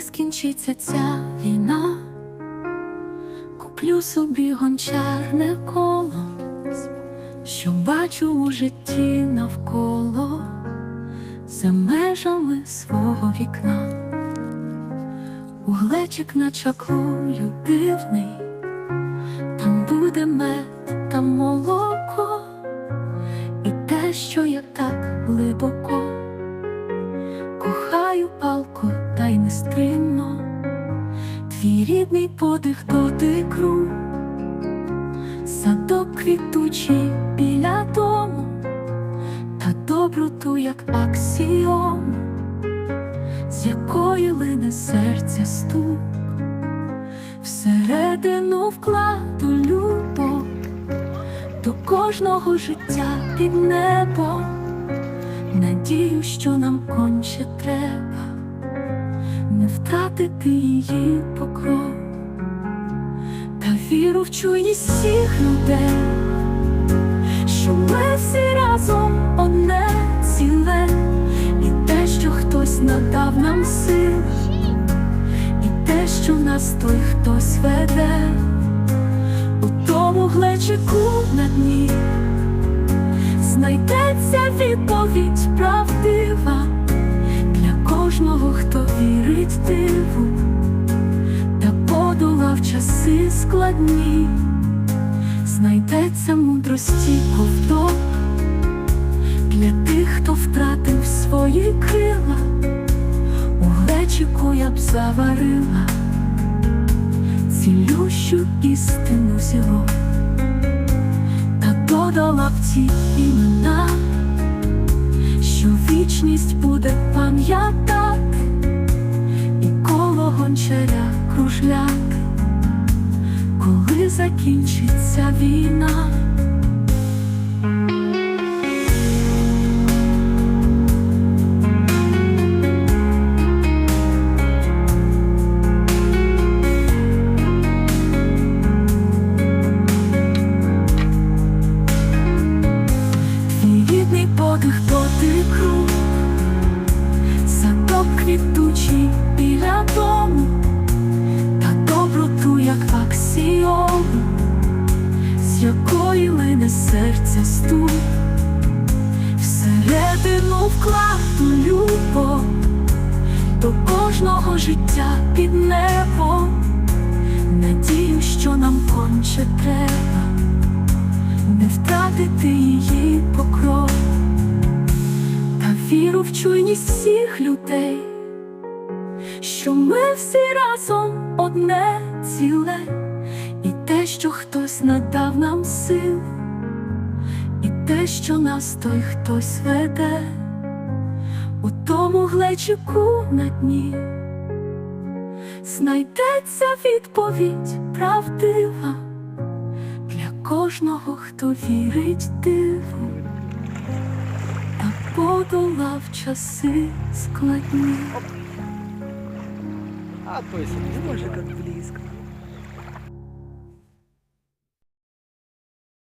Скінчиться ця війна, куплю собі гончарне коло, що бачу у житті навколо за межами свого вікна. Углечик начаклую дивний, там буде мед та молоко, і те, що я так глибоко нестримно, твій рідний подих дотик рук, садок квітучий біля дому, та доброту, як аксіом, з якої лине серця стук, всередину вкладу любов. До кожного життя під небом. Надію, що нам конче треба не втратити її покров та віру в чуйність всіх людей, що ми всі разом одне ціле, і те, що хтось надав нам сил, і те, що нас той хтось веде. У тому глечику на дні знайдеться відповідь правдива складні, знайдеться мудрості ковток для тих, хто втратив свої крила, у глечику я б заварила цілющу істину зірок та додала б ці імена, що вічність буде пам'ятати, гончаря кружляк, закінчиться війна. Подих дотик рук, садок квітучий серця стук, всередину вкладу любов. До кожного життя під небом, надію, що нам конче треба. Не втратити її покров. Та віру в чуйність всіх людей, що ми всі разом одне ціле, те, що хтось надав нам сил, те, що нас той хтось веде у тому глечику на дні. Знайдеться відповідь правдива для кожного, хто вірить диву та подолав часи складні. А, Боже, как близко.